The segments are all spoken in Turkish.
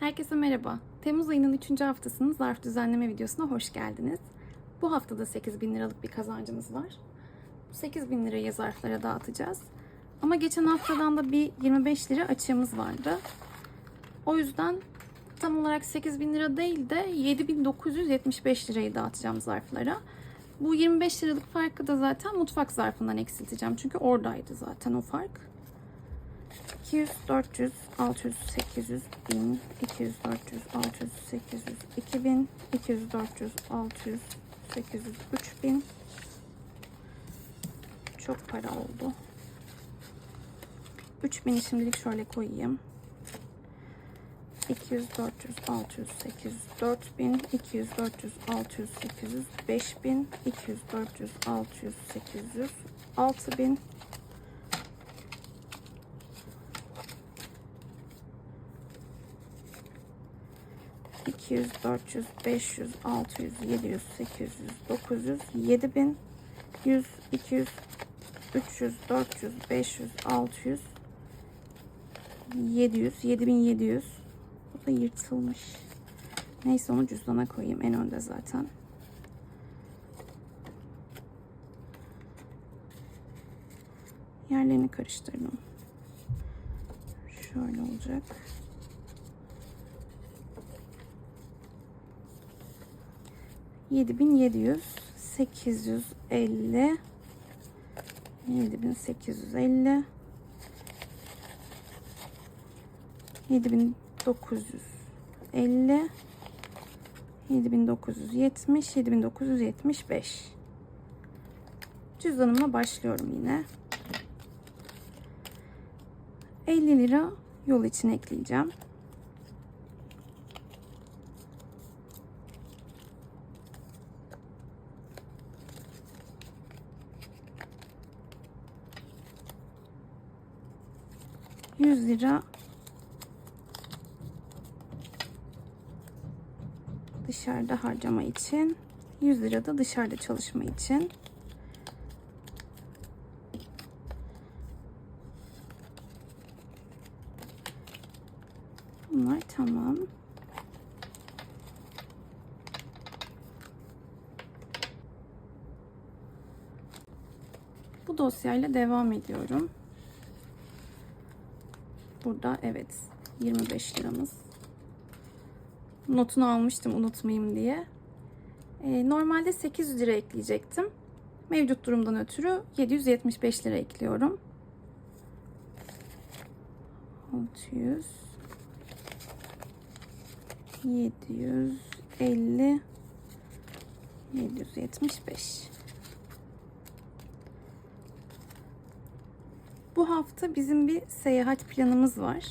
Herkese merhaba. Temmuz ayının 3. haftasının zarf düzenleme videosuna hoş geldiniz. Bu haftada 8 bin liralık bir kazancımız var. Bu 8 bin lirayı zarflara dağıtacağız. Ama geçen haftadan da bir 25 lira açığımız vardı. O yüzden tam olarak 8 bin lira değil de 7975 lirayı dağıtacağım zarflara. Bu 25 liralık farkı da zaten mutfak zarfından eksilteceğim. Çünkü oradaydı zaten o fark. 200, 400, 600, 800, 1000, 200, 400, 600, 800, 2000, 200, 400, 600, 800, 3000. Çok para oldu. 3000'i şimdilik şöyle koyayım. 200, 400, 600, 800, 4000, 200, 400, 600, 800, 5000, 200, 400, 600, 800, 6000, 200, 400, 500, 600, 700, 800, 900, 7000, 100, 200, 300, 400, 500, 600, 700, 7700. Bu da yırtılmış. Neyse onu cüzdana koyayım en önde zaten. Yerlerini karıştırdım. Şöyle olacak. 7700 850 7850 7950 7970 7975 cüzdanımla başlıyorum yine. 50 lira yol için ekleyeceğim. Yüz lira dışarıda harcama için. 100 lira da dışarıda çalışma için. Bunlar tamam. Bu dosyayla devam ediyorum. Burada evet 25 liramız. Notunu almıştım unutmayayım diye. Ee, normalde 800 lira ekleyecektim. Mevcut durumdan ötürü 775 lira ekliyorum. 600 750 775 Bu hafta bizim bir seyahat planımız var.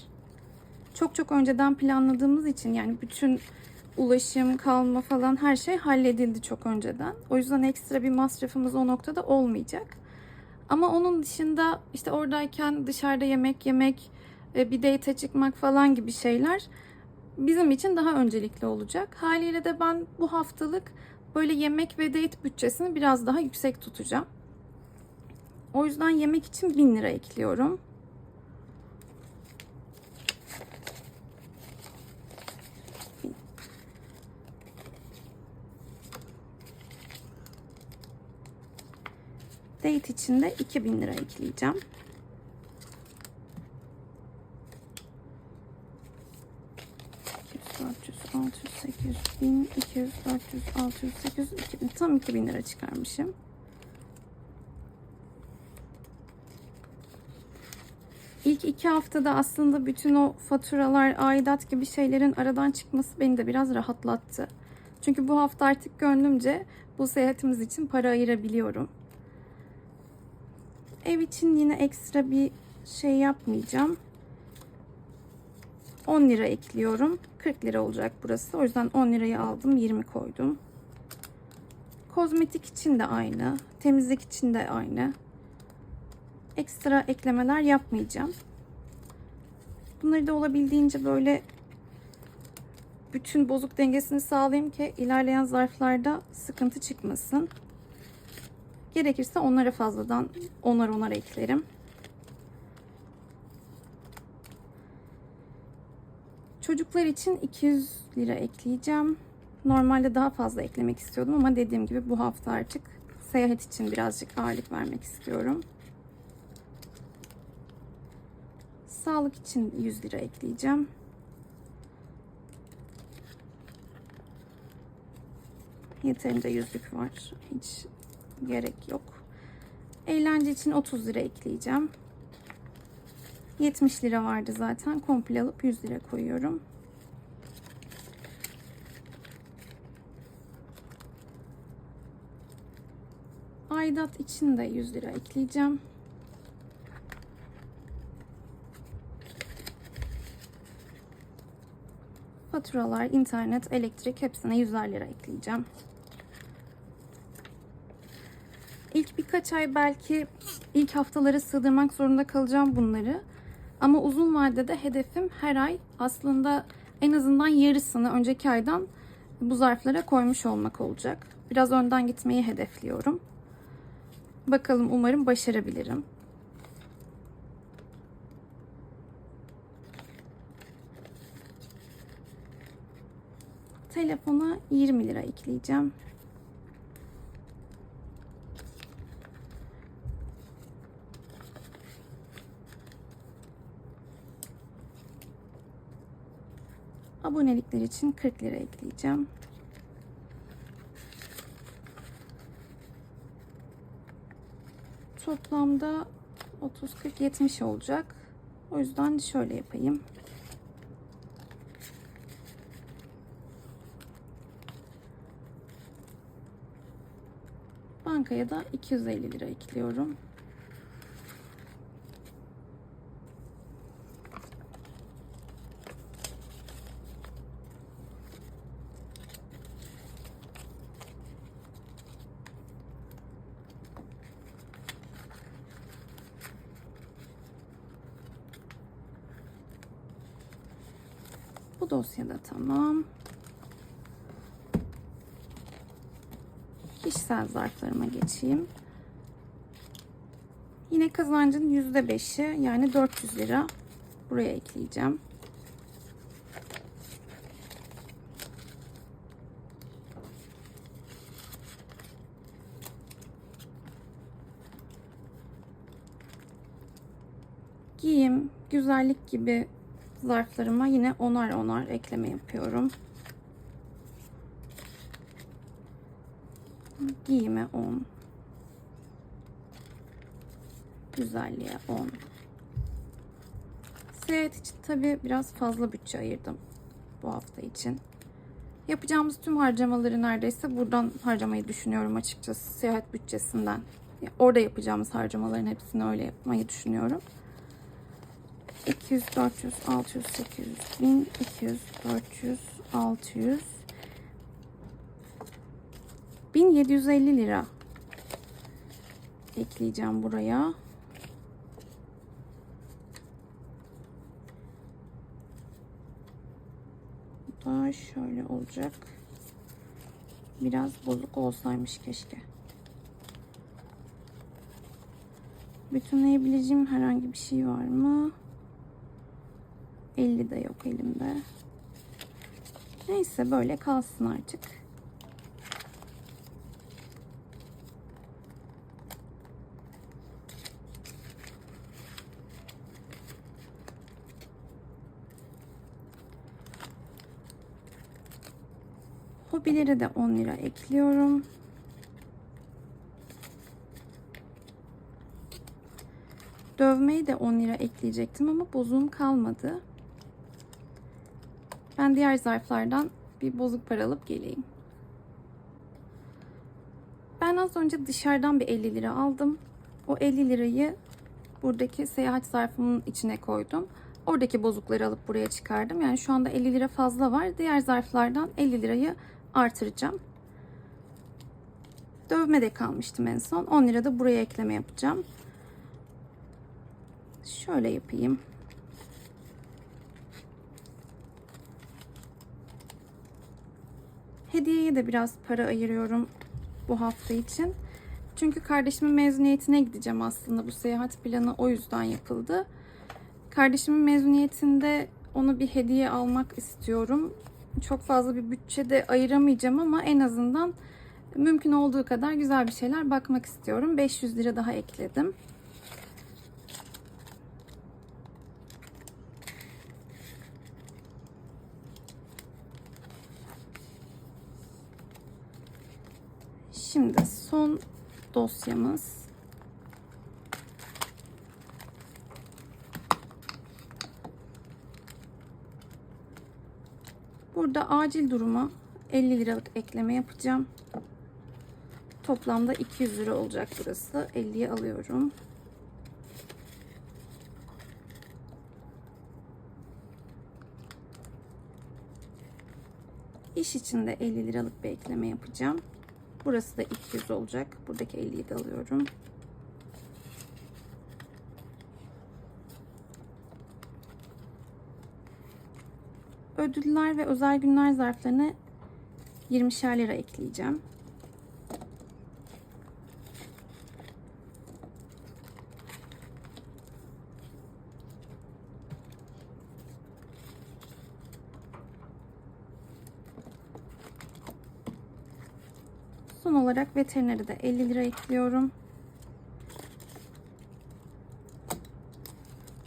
Çok çok önceden planladığımız için yani bütün ulaşım, kalma falan her şey halledildi çok önceden. O yüzden ekstra bir masrafımız o noktada olmayacak. Ama onun dışında işte oradayken dışarıda yemek yemek, e, bir date çıkmak falan gibi şeyler bizim için daha öncelikli olacak. Haliyle de ben bu haftalık böyle yemek ve date bütçesini biraz daha yüksek tutacağım. O yüzden yemek için 1000 lira ekliyorum. Date için de 2000 lira ekleyeceğim. ...400, 600, 800, 1000, 200, 400, 600, 800, 2000. Tam 2000 lira çıkarmışım. İlk iki haftada aslında bütün o faturalar, aidat gibi şeylerin aradan çıkması beni de biraz rahatlattı. Çünkü bu hafta artık gönlümce bu seyahatimiz için para ayırabiliyorum. Ev için yine ekstra bir şey yapmayacağım. 10 lira ekliyorum. 40 lira olacak burası. O yüzden 10 lirayı aldım. 20 koydum. Kozmetik için de aynı. Temizlik için de aynı. Ekstra eklemeler yapmayacağım. Bunları da olabildiğince böyle bütün bozuk dengesini sağlayayım ki ilerleyen zarflarda sıkıntı çıkmasın. Gerekirse onlara fazladan onar onar eklerim. Çocuklar için 200 lira ekleyeceğim. Normalde daha fazla eklemek istiyordum ama dediğim gibi bu hafta artık seyahat için birazcık ağırlık vermek istiyorum. Sağlık için 100 lira ekleyeceğim. Yeterince yüzlük var. Hiç gerek yok. Eğlence için 30 lira ekleyeceğim. 70 lira vardı zaten. Komple alıp 100 lira koyuyorum. Aidat için de 100 lira ekleyeceğim. Faturalar, internet, elektrik hepsine 100'er lira ekleyeceğim. İlk birkaç ay belki ilk haftalara sığdırmak zorunda kalacağım bunları. Ama uzun vadede hedefim her ay aslında en azından yarısını önceki aydan bu zarflara koymuş olmak olacak. Biraz önden gitmeyi hedefliyorum. Bakalım umarım başarabilirim. Telefona 20 lira ekleyeceğim. Abonelikler için 40 lira ekleyeceğim. Toplamda 30 40 70 olacak. O yüzden şöyle yapayım. Bankaya da 250 lira ekliyorum. Bu dosyada tamam. Kişisel zarflarıma geçeyim. Yine kazancın %5'i yani 400 lira buraya ekleyeceğim. Giyim, güzellik gibi zarflarıma yine onar onar ekleme yapıyorum. Giyime 10. Güzelliğe 10. Seyahat için tabi biraz fazla bütçe ayırdım bu hafta için. Yapacağımız tüm harcamaları neredeyse buradan harcamayı düşünüyorum açıkçası seyahat bütçesinden. Orada yapacağımız harcamaların hepsini öyle yapmayı düşünüyorum. 200, 400, 600, 800, 1000, 200, 400, 600, 1750 lira ekleyeceğim buraya. Bu da şöyle olacak. Biraz bozuk olsaymış keşke. Bütünleyebileceğim herhangi bir şey var mı? 50 de yok elimde. Neyse böyle kalsın artık. Hobilere de 10 lira ekliyorum. Dövmeyi de 10 lira ekleyecektim ama bozuğum kalmadı. Ben diğer zarflardan bir bozuk para alıp geleyim. Ben az önce dışarıdan bir 50 lira aldım. O 50 lirayı buradaki seyahat zarfımın içine koydum. Oradaki bozukları alıp buraya çıkardım. Yani şu anda 50 lira fazla var. Diğer zarflardan 50 lirayı artıracağım. Dövme de kalmıştım en son. 10 lira da buraya ekleme yapacağım. Şöyle yapayım. Hediyeye de biraz para ayırıyorum bu hafta için. Çünkü kardeşimin mezuniyetine gideceğim aslında. Bu seyahat planı o yüzden yapıldı. Kardeşimin mezuniyetinde Ona bir hediye almak istiyorum. Çok fazla bir bütçe de ayıramayacağım ama en azından mümkün olduğu kadar güzel bir şeyler bakmak istiyorum. 500 lira daha ekledim. Şimdi son dosyamız. Burada acil duruma 50 liralık ekleme yapacağım. Toplamda 200 lira olacak burası. 50'ye alıyorum. İş için de 50 liralık bir ekleme yapacağım. Burası da 200 olacak. Buradaki 50'yi de alıyorum. Ödüller ve özel günler zarflarına 20'şer lira ekleyeceğim. Son olarak veterineri de 50 lira ekliyorum.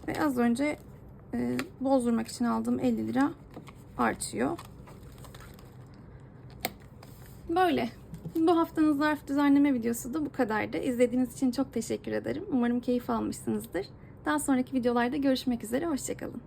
Ve az önce e, bozdurmak için aldığım 50 lira artıyor. Böyle. Bu haftanın zarf düzenleme videosu da bu kadardı. İzlediğiniz için çok teşekkür ederim. Umarım keyif almışsınızdır. Daha sonraki videolarda görüşmek üzere. Hoşçakalın.